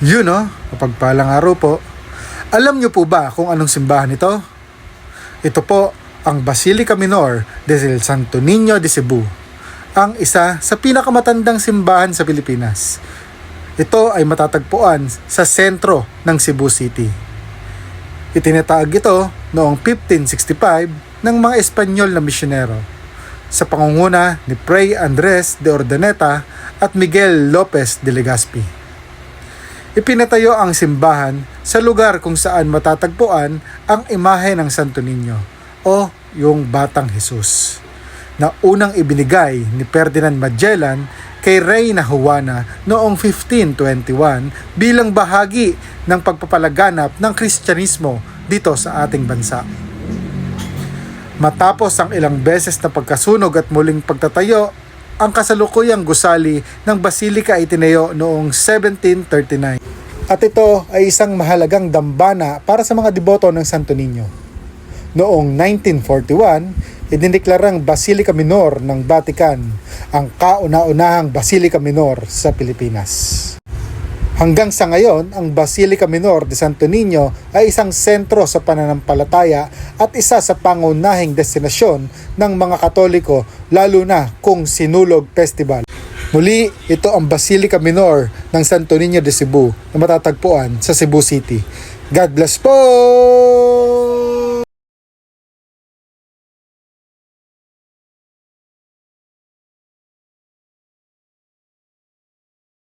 Yun no, kapagpalang araw po. Alam niyo po ba kung anong simbahan ito? Ito po ang Basilica Minor del Santo Niño de Cebu, ang isa sa pinakamatandang simbahan sa Pilipinas. Ito ay matatagpuan sa sentro ng Cebu City. Itinatag ito noong 1565 ng mga Espanyol na misyonero sa pangunguna ni Fray Andres de Ordaneta at Miguel Lopez de Legazpi. Ipinatayo ang simbahan sa lugar kung saan matatagpuan ang imahe ng Santo Niño o yung Batang Jesus na unang ibinigay ni Ferdinand Magellan kay Reyna Juana noong 1521 bilang bahagi ng pagpapalaganap ng Kristyanismo dito sa ating bansa. Matapos ang ilang beses na pagkasunog at muling pagtatayo, ang kasalukuyang gusali ng Basilika ay tinayo noong 1739. At ito ay isang mahalagang dambana para sa mga deboto ng Santo Niño. Noong 1941, idineklarang Basilica Minor ng Vatican ang kauna-unahang Basilica Minor sa Pilipinas. Hanggang sa ngayon, ang Basilica Minor de Santo Niño ay isang sentro sa pananampalataya at isa sa pangunahing destinasyon ng mga Katoliko lalo na kung Sinulog Festival. Muli, ito ang Basilica Minor ng Santo Niño de Cebu na matatagpuan sa Cebu City. God bless po!